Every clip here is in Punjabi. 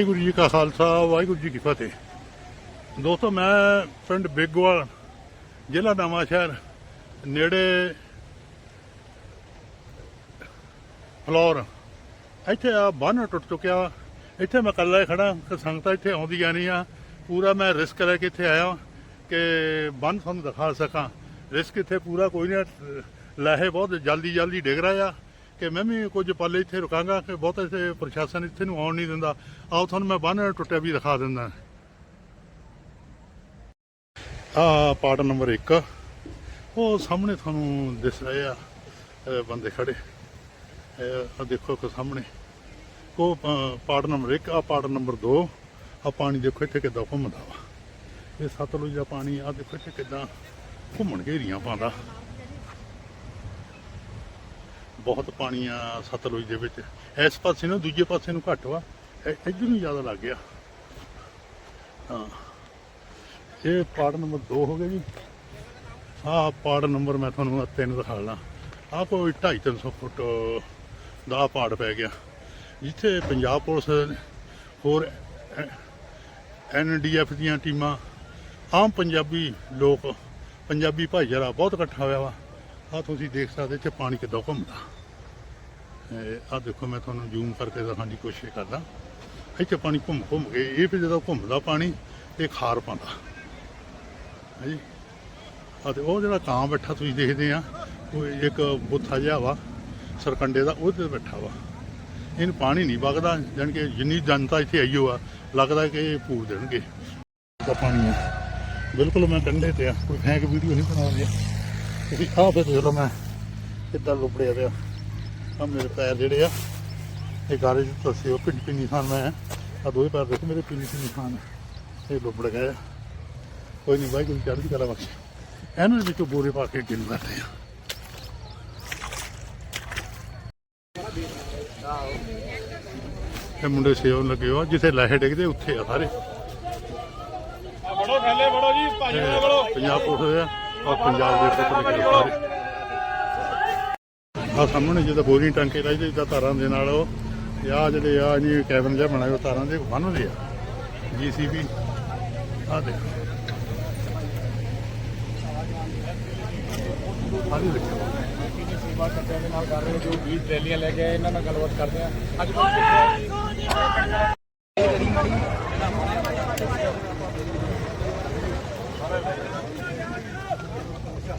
ਵਾਹਿਗੁਰੂ ਜੀ ਕਾ ਖਾਲਸਾ, ਵਾਹਿਗੁਰੂ ਜੀ ਕੀ ਫਤਿਹ। ਦੋਸਤੋ, ਮੈਂ ਪਿੰਡ ਬੇਗਵਾਲ, ਜ਼ਿਲ੍ਹਾ ਨਵਾਂ ਸ਼ਹਿਰ, ਨੇੜੇ ਫਲੋਰ। ਇੱਥੇ ਆ ਬੰਨ ਟੁੱਟ ਚੁੱਕਿਆ। ਇੱਥੇ ਮੈਂ ਇਕੱਲਾ ਹੀ ਖੜਾ ਕਿ ਸੰਗਤਾਂ ਇੱਥੇ ਆਉਂਦੀਆਂ ਨਹੀਂ ਆ। ਪੂਰਾ ਮੈਂ ਰਿਸਕ ਲੈ ਕੇ ਇੱਥੇ ਆਇਆ ਕਿ ਬੰਨ ਤੁਹਾਨੂੰ ਦਿਖਾ ਸਕਾਂ। ਰਿਸਕ ਇੱਥੇ ਪੂਰਾ ਕੋਈ ਨਹੀਂ ਲਾਹੇ ਬਹੁਤ ਜਲਦੀ ਜਲਦੀ ਡਿੱਗ ਰਿਹਾ ਆ। ਕਿ ਮੈਂ ਵੀ ਕੁਝ ਪਲ ਇੱਥੇ ਰੁਕਾਂਗਾ ਕਿ ਬਹੁਤ ਇੱਥੇ ਪ੍ਰਸ਼ਾਸਨ ਇੱਥੇ ਨੂੰ ਆਉਣ ਨਹੀਂ ਦਿੰਦਾ। ਆਓ ਤੁਹਾਨੂੰ ਮੈਂ ਬੰਨ ਟੁੱਟਿਆ ਵੀ ਦਿਖਾ ਦਿੰਦਾ। ਆ ਪਾਰਟ ਨੰਬਰ 1 ਉਹ ਸਾਹਮਣੇ ਤੁਹਾਨੂੰ ਦਿਸ ਰਹੇ ਆ ਬੰਦੇ ਖੜੇ। ਆ ਦੇਖੋ ਕੋ ਸਾਹਮਣੇ। ਉਹ ਅਹ, ਪਾਰਟ ਨੰਬਰ 1 ਆ ਪਾਰਟ ਨੰਬਰ 2 ਆ ਪਾਣੀ ਦੇਖੋ ਇੱਥੇ ਕਿੱਦਾਂ ਘੁੰਮਦਾ ਵਾ। ਇਹ ਸਤਲੁਜ ਦਾ ਪਾਣੀ ਆ ਦੇਖੋ ਇੱਥੇ ਕਿੱਦਾਂ ਘੁੰਮਣ ਘੇਰੀਆਂ ਪਾਉਂਦਾ। ਬਹੁਤ ਪਾਣੀ ਆ ਸਤਲੁਜ ਦੇ ਵਿੱਚ। ਇਸ ਪਾਸੇ ਨੂੰ, ਦੂਜੇ ਪਾਸੇ ਨੂੰ ਘੱਟ ਵਾ। ਇ- ਇੱਧਰ ਨੂੰ ਜ਼ਿਆਦਾ ਲੱਗ ਗਿਆ। ਹਾਂ। ਇਹ ਪਾੜ ਨੰਬਰ 2 ਹੋ ਗਿਆ ਜੀ। ਆਹ ਪਾੜ ਨੰਬਰ ਮੈਂ ਤੁਹਾਨੂੰ ਤਿੰਨ ਦਿਖਾ ਲਾਂ। ਆਹ ਕੋਈ 2.5 300 ਫੁੱਟ ਦਾ ਪਾੜ ਪੈ ਗਿਆ। ਜਿੱਥੇ ਪੰਜਾਬ ਪੁਲਿਸ ਹੋਰ ਐਨਡੀਐਫ ਦੀਆਂ ਟੀਮਾਂ, ਆਮ ਪੰਜਾਬੀ ਲੋਕ, ਪੰਜਾਬੀ ਭਾਈਚਾਰਾ ਬਹੁਤ ਇਕੱਠਾ ਹੋਇਆ ਵਾ। ਆ ਤੁਸੀਂ ਦੇਖ ਸਕਦੇ ਇੱਥੇ ਪਾਣੀ ਕਿੱਦਾਂ ਘੁੰਮਦਾ। ਆ ਦੇਖੋ ਮੈਂ ਤੁਹਾਨੂੰ ਜ਼ੂਮ ਕਰਕੇ ਦਿਖਾਉਣ ਦੀ ਕੋਸ਼ਿਸ਼ ਕਰਦਾ। ਇੱਥੇ ਪਾਣੀ ਘੁੰਮ ਘੁੰਮ ਕੇ, ਇਹ ਵੀ ਜਦੋਂ ਘੁੰਮਦਾ ਪਾਣੀ, ਇਹ ਖਾਰ ਪਾਉਂਦਾ। ਹੈ ਜੀ? ਆ ਤੇ ਉਹ ਜਿਹੜਾ ਕਾਂ ਬੈਠਾ ਤੁਸੀਂ ਦੇਖਦੇ ਆ, ਉਹ ਇੱਕ ਬੁੱਥਾ ਜਿਹਾ ਵਾ, ਸਰਕੰਡੇ ਦਾ, ਉਹਦੇ ਤੇ ਬੈਠਾ ਵਾ। ਇਹਨੂੰ ਪਾਣੀ ਨਹੀਂ ਵਗਦਾ, ਜਾਣੀ ਕਿ ਜਿੰਨੀ ਜਨਤਾ ਇੱਥੇ ਆਈ ਹੋ ਆ ਲੱਗਦਾ ਕਿ ਇਹ ਪੂਰ ਦੇਣਗੇ। ਦਾ ਪਾਣੀ ਆ ਬਿਲਕੁਲ ਮੈਂ ਕੰਢੇ ਤੇ ਆ, ਕੋਈ ਫੈਂਕ ਵੀਡੀਓ ਨਹੀਂ ਬਣਾਉਂਦੇ। ਤੁਸੀਂ ਆਹ ਫਿਰ ਦੇਖ ਲਓ ਮੈਂ ਕਿੱਦਾਂ ਲੁਬੜਿਆ ਪਿਆ। ਆ ਮੇਰੇ ਪੈਰ ਜਿਹੜੇ ਆ ਇਹ ਗਾਰੇ ਚ ਤਸੇ ਉਹ ਪਿੰਡ ਪਿੰਨੀ ਖਾਨ ਮੈਂ। ਆ ਦੋਵੇਂ ਪੈਰ ਦੇਖੋ ਮੇਰੇ ਪਿੰਨੀ ਪਿੰਨੀ ਖਾਨ ਇਹ ਲੁਬੜ ਗਏ। ਕੋਈ ਨਹੀਂ ਵਾਹਿਗੁਰੂ ਚੜ੍ਹਦੀ ਕਲਾ ਬਖਸ਼ ਇਹਨਾਂ ਦੇ ਵਿੱਚੋਂ ਬੋਰੇ ਪਾ ਕੇ ਗਿਣ ਲੈਂਦੇ ਆ। ਇਹ ਮੁੰਡੇ ਸੇਵਨ ਲੱਗੇ ਹੋ ਜਿੱਥੇ ਲਾਹੇ ਡਿੱਗਦੇ ਉੱਥੇ ਆ ਸਾਰੇ। ਬੜੋ ਥੱਲੇ ਬੜੋ ਜੀ ਭਾਜੀ ਨਾਲ ਬੜੋ ਪੰਜਾਬ ਪੁਲਿਸ ਆ। ਔਰ ਪੰਜਾਬ ਦੇ ਪੁੱਤ ਲੱਗੇ ਸਾਰੇ। ਆ ਸਾਹਮਣੇ ਜਿਹਦਾ ਬੋਰੀ ਟਾਂਕੇ ਲਾਈ ਜਿੱਦਾਂ ਤਾਰਾਂ ਦੇ ਨਾਲ ਉਹ ਆ ਜਿਹੜੇ ਆ ਜੀ ਕੈਬਨ ਜਿਹਾ ਬਣਾਇਆ ਤਾਰਾਂ ਦੇ ਬੰਨ੍ਹਦੇ ਆ ਜੀਸੀਬੀ ਆ ਦੇ ਆ ਦੇਖੋ ਸੇਵਾ ਕਰਦਿਆਂ ਦੇ ਨਾਲ ਕਰ ਰਹੇ ਜੋ 20 ਟਰੈਲੀਆਂ ਲੈ ਕੇ ਆਏ ਇਹਨਾਂ ਨਾਲ ਗੱਲਬਾਤ ਕਰਦੇ ਆ ਅੱਜ ਕੱਲ੍ਹ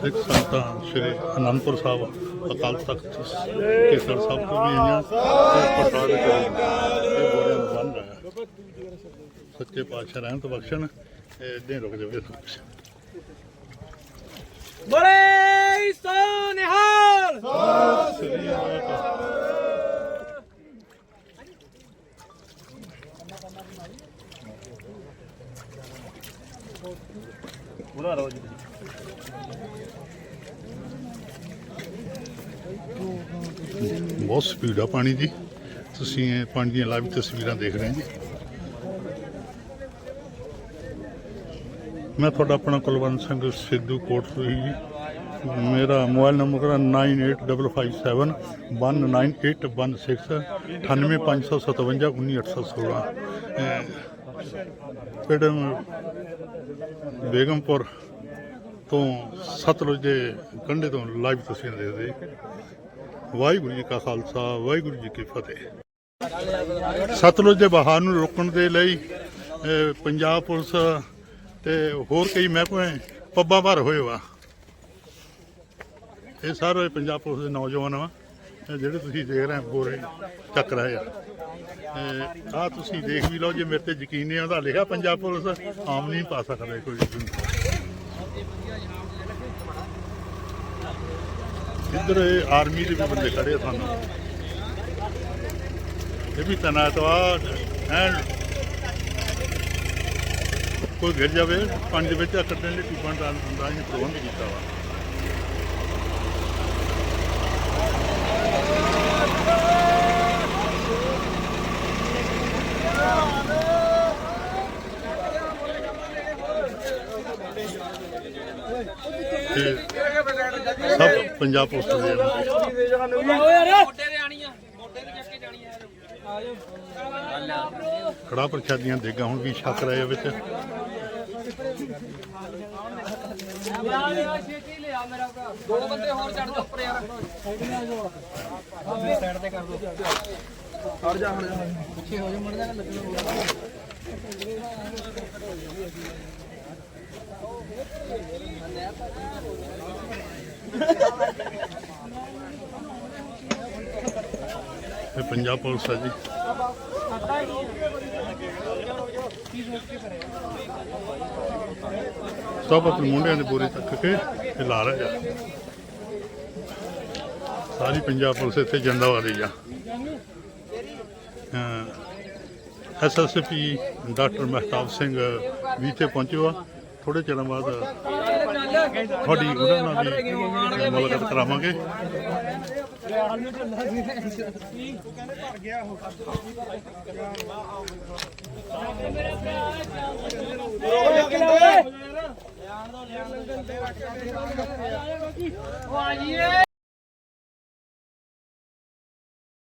ਸਿੱਖ ਸੰਗਤਾਂ ਸ਼੍ਰੀ ਅਨੰਦਪੁਰ ਸਾਹਿਬ ਅਕਾਲ ਤਖਤ ਕੇਸਰ ਸਾਹਿਬ ਤੋਂ ਵੀ ਆਈਆਂ ਤੇ ਕੇ ਇਹ ਬੋਰੇ ਨੂੰ ਬੰਨ ਰਿਹਾ ਸੱਚੇ ਪਾਤਸ਼ਾਹ ਰਹਿਣ ਤੋਂ ਬਖਸ਼ਣ ਇਹ ਦੇ ਰੁਕ ਜਾਵੇ ਸਭ ਕੁਛ ਬੜੇ ਸੋਨਿਹਾਲ ਬੁਲਾ ਲਓ ਜੀ ਬਹੁਤ ਸਪੀਡ ਆ ਪਾਣੀ ਦੀ ਤੁਸੀਂ ਇਹ ਪਾਣੀ ਦੀਆਂ ਲਾਈਵ ਤਸਵੀਰਾਂ ਦੇਖ ਰਹੇ ਜੀ ਮੈਂ ਤੁਹਾਡਾ ਆਪਣਾ ਕੁਲਵੰਤ ਸਿੰਘ ਸਿੱਧੂ ਕੋਟਸੂਈ ਜੀ ਮੇਰਾ ਮੋਬਾਈਲ ਨੰਬਰ ਹੈ 9855719816 98557 ਪਿੰਡ ਬੇਗਮਪੁਰ ਤੋਂ ਸਤਲੁਜ ਦੇ ਕੰਢੇ ਤੋਂ ਲਾਈਵ ਤੁਸੀਂ ਦੇਖਦੇ ਵਾਹਿਗੁਰੂ ਜੀ ਕਾ ਖਾਲਸਾ, ਵਾਹਿਗੁਰੂ ਜੀ ਕੀ ਫਤਿਹ। ਸਤਲੁਜ ਦੇ ਬਹਾਰ ਨੂੰ ਰੋਕਣ ਦੇ ਲਈ ਪੰਜਾਬ ਪੁਲਿਸ ਤੇ ਹੋਰ ਕਈ ਮਹਿਕਮੇ ਪੱਬਾਂ ਭਰ ਹੋਏ ਵਾ ਇਹ ਸਾਰੇ ਪੰਜਾਬ ਪੁਲਿਸ ਦੇ ਨੌਜਵਾਨ ਵਾ ਇਹ ਜਿਹੜੇ ਤੁਸੀਂ ਦੇਖ ਰਹੇ ਹੋ ਬੋਰੇ ਚੱਕ ਰਹੇ ਆ ਆ ਤੁਸੀਂ ਦੇਖ ਵੀ ਲਓ, ਜੇ ਮੇਰੇ ਤੇ ਯਕੀਨ ਨਹੀਂ ਆਉਂਦਾ, ਲਿਖਿਆ ਪੰਜਾਬ ਪੁਲਿਸ, ਆਮ ਨਹੀਂ ਪਾ ਸਕਦਾ ਕੋਈ ਇੱਧਰ ਇਹ ਆਰਮੀ ਦੇ ਵੀ ਬੰਦੇ ਖੜੇ ਸਾਨੂੰ। ਇਹ ਵੀ ਤਨਾਤ ਵਾ ਐਨ ਕੋਈ ਗਿਰ ਜਾਵੇ, ਪੰਜ ਵਿੱਚ ਕੱਢਣ ਲਈ ਟਿਊਬਾਂ ਦਾ ਹੁੰਦਾ ਇਹ ਪ੍ਰਬੰਧ ਕੀਤਾ ਵਾ। 50 ਪੋਸਟ ਦੇ ਖੜਾ ਪ੍ਰਸ਼ਾਦੀਆਂ ਦੇਗਾ, ਹੁਣ ਵੀ ਛੱਕ ਰਹੇ ਵਿੱਚ। ਦੋ ਬੰਦੇ ਹੋਰ ਚੜ ਦੋ ਉੱਪਰ ਯਾਰ ਸਾਈਡ ਨਾਲ ਜੋ ਸਾਈਡ ਇਹ ਪੰਜਾਬ ਪੁਲਿਸ ਆ ਜੀ। ਸਭ ਆਪਣੇ ਮੁੰਡਿਆਂ ਦੇ ਬੋਰੇ ਤੱਕ ਕੇ ਇਹ ਲਾ ਰਹੇ ਆ। ਸਾਰੀ ਪੰਜਾਬ ਪੁਲਿਸ ਇੱਥੇ ਜੰਦਾ ਵਾਲੀ ਆ। ਹਾਂ। ਐਸਐਸਪੀ ਡਾਕਟਰ ਮਹਿਤਾਬ ਸਿੰਘ ਵੀ ਇੱਥੇ ਪਹੁੰਚੇ ਆ। ਥੋੜੇ ਚਿਰਾਂ ਬਾਅਦ ਤੁਹਾਡੀ ਉਹਨਾਂ ਨਾਲ ਵੀ ਮੁਲਾਕਾਤ ਕਰਾਵਾਂਗੇ।